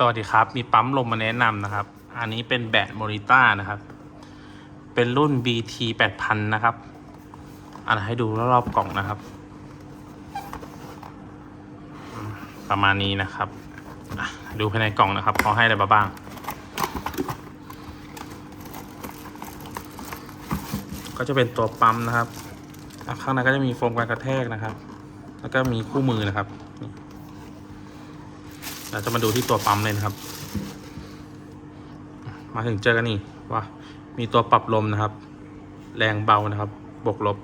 สวัสดีครับ มีปั๊มลมมาแนะนำนะครับ อันนี้เป็นแบรนด์โมริต้านะครับ เป็นรุ่น BT 8000 นะครับอ่านให้ดูรอบๆกล่องนะครับ ประมาณนี้นะครับ ดูภายในกล่องนะครับเขาให้อะไรมาบ้าง ก็จะเป็นตัวปั๊มนะครับ ข้างในก็จะมีโฟมกันกระแทกนะครับ แล้วก็มีคู่มือนะครับ เราจะมาดูที่ตัวปั๊มเลยนะครับ มาถึงเจอกันนี่ว่ามีตัวปรับลมนะครับ แรงเบานะครับ บวกลบ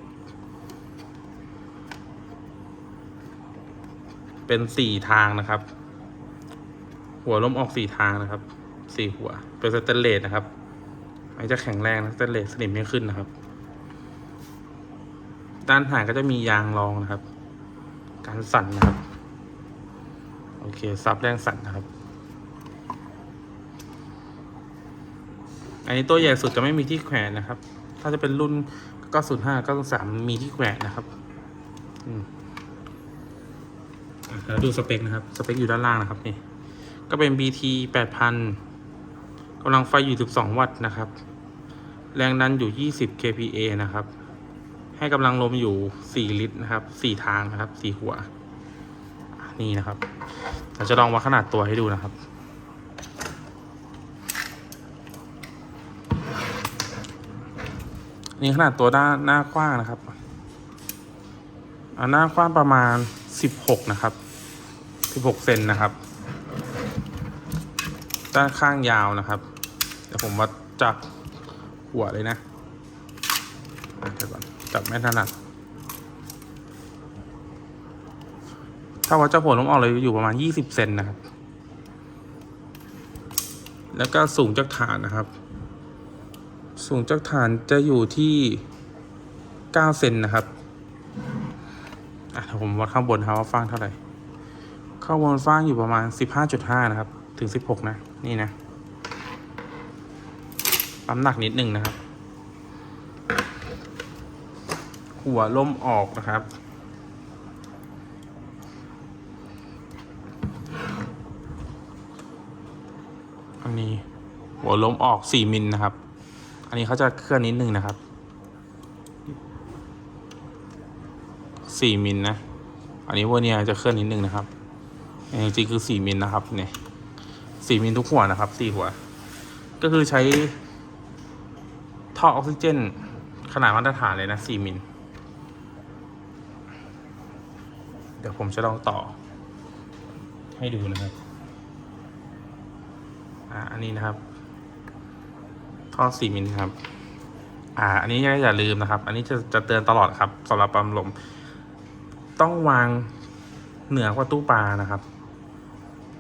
เป็นสี่ทางนะครับ หัวลมออกสี่ทางนะครับสี่หัว เป็นสเตนเลสนะครับอันจะแข็งแรงนะสเตนเลสสนิมไม่ขึ้นนะครับ ด้านหางก็จะมียางรองนะครับ การสั่นนะครับ โอเค ซับแรงสั่นนะครับ อันนี้ตัวใหญ่สุดจะไม่มีที่แขวนนะครับ ถ้าจะเป็นรุ่น 905 903 มีที่แขวนนะครับอืมอะเดี๋ยวดูสเปคนะครับ สเปคอยู่ด้านล่างนะครับนี่ ก็เป็น BT 8000กำลังไฟอยู่ 12 วัตต์นะครับ แรงดันอยู่ 20 kPa นะครับ ให้กำลังลมอยู่ 4 ลิตรนะครับ 4 ทางนะครับ 4 หัว นี่นะครับเราจะลองวัดขนาดตัวให้ดูนะครับ นี่ขนาดตัวหน้าหน้ากว้างนะครับอ่าหน้ากว้างประมาณ16นะครับ16เซนนะครับ ด้านข้างยาวนะครับเดี๋ยวผมวัดจากหัวเลยนะอะเดี๋ยวก่อนจับไม่ถนัด ถ้าวัดจากหัวลมออกเลยอยู่ประมาณ20เซนนะครับ แล้วก็สูงจากฐานนะครับ สูงจากฐานจะอยู่ที่9เซนนะครับอะผมวัดข้างบนนะครับว่าฟ้างเท่าไหร่ ข้างบนฟ้างอยู่ประมาณ15.5นะครับ ถึง16นะ นี่นะปั๊มหนักนิดหนึ่งนะครับ หัวลมออกนะครับ นนี้ หัวล้มออก4มิลนะครับ อันนี้เขาจะเคลื่อนนิดนึงนะครับ4มิลนะ อันนี้วัวเนียจะเคลื่อนนิดนึงนะครับจริงๆคือ4มิลนะครับเนี่ย4มิลทุกหัวนะครับ4หัว ก็คือใช้ท่อออกซิเจน ขนาดมาตรฐานเลยนะ4มิลเดี๋ยวผมจะลองต่อให้ดูนะครับ อ่าอันนี้นะครับ ท่อสี่มิลครับ อ่า อันนี้อย่าลืมนะครับ อันนี้จะจะเตือนตลอดครับสำหรับปั๊มลม ต้องวางเหนือกว่าตู้ปลานะครับ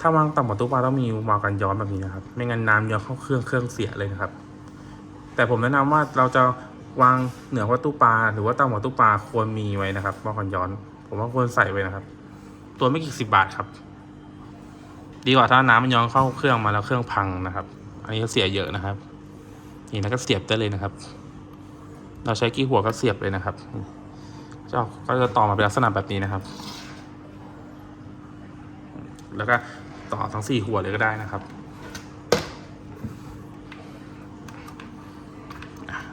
ถ้าวางต่ำกว่าตู้ปลาต้องมีวาล์วกันย้อนแบบนี้นะครับ ไม่งั้นน้ำย้อนเข้าเครื่องเครื่องเสียเลยนะครับ แต่ผมแนะนำว่าเราจะวางเหนือกว่าตู้ปลาหรือว่าต่ำกว่าตู้ปลาควรมีไว้นะครับวาล์วกันย้อน ผมว่าควรใส่ไว้นะครับ ตัวไม่กี่สิบบาทครับ ดีกว่าถ้าน้ำมันย้อนเข้าเครื่องมาแล้วเครื่องพังนะครับ อันนี้ก็เสียเยอะนะครับ นี่นะก็เสียบได้เลยนะครับ เราใช้กี่หัวก็เสียบเลยนะครับจะออกก็จะต่อมาเป็นลักษณะแบบนี้นะครับ แล้วก็ต่อทั้งสี่หัวเลยก็ได้นะครับ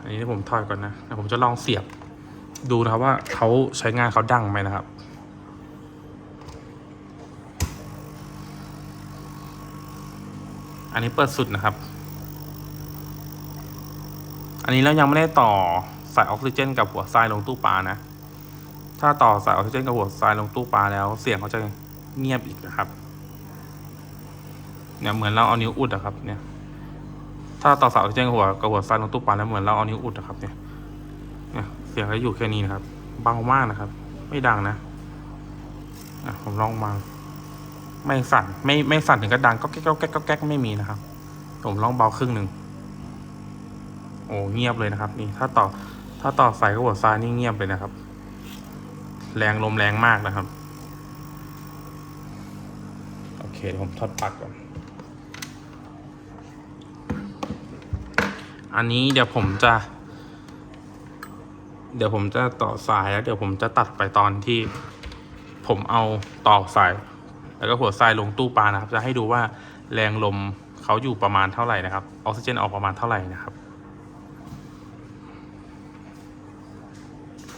อันนี้ผมถอยก่อนนะผมจะลองเสียบดูนะครับว่าเขาใช้งานเขาดังไหมนะครับ อันนี้เปิดสุดนะครับ อันนี้เรายังไม่ได้ต่อสายออกซิเจน กับหัวทรายลงตู้ปลานะ ถ้าต่อสายออกซิเจนกับหัวทรายลงตู้ปลาแล้ว เสียงเขาจะเงียบอีกนะครับ เนี่ยเหมือนเราเอานิ้วอุดอะครับ เนี่ย ถ้าต่อสายออกซิเจนกับหัวกับหัวทรายลงตู้ปลาแล้วเหมือนเราเอานิ้วอุดอะครับ เนี่ย เนี่ยเสียงก็อยู่แค่นี้นะครับ เบามากนะครับ ไม่ดังนะอะผมลองมา ไม่สั่นไม่ไม่สั่นถึงกระดังก็แก๊กก็แก๊กก็แก๊กไม่มีนะครับ ผมลองเบาครึ่งหนึ่งโอ้เงียบเลยนะครับ นี่ถ้าต่อถ้าต่อไฟกับหัวซ้ายนี่เงียบเลยนะครับ แรงลมแรงมากนะครับ โอเคเดี๋ยวผมทอดปลั๊กก่อนอันนี้เดี๋ยวผมจะ เดี๋ยวผมจะต่อสายแล้วเดี๋ยวผมจะตัดไปตอนที่ผมเอาต่อสาย แล้วก็หัวทรายลงตู้ปลานะครับ จะให้ดูว่าแรงลมเขาอยู่ประมาณเท่าไหร่นะครับออกซิเจนออกประมาณเท่าไหร่นะครับ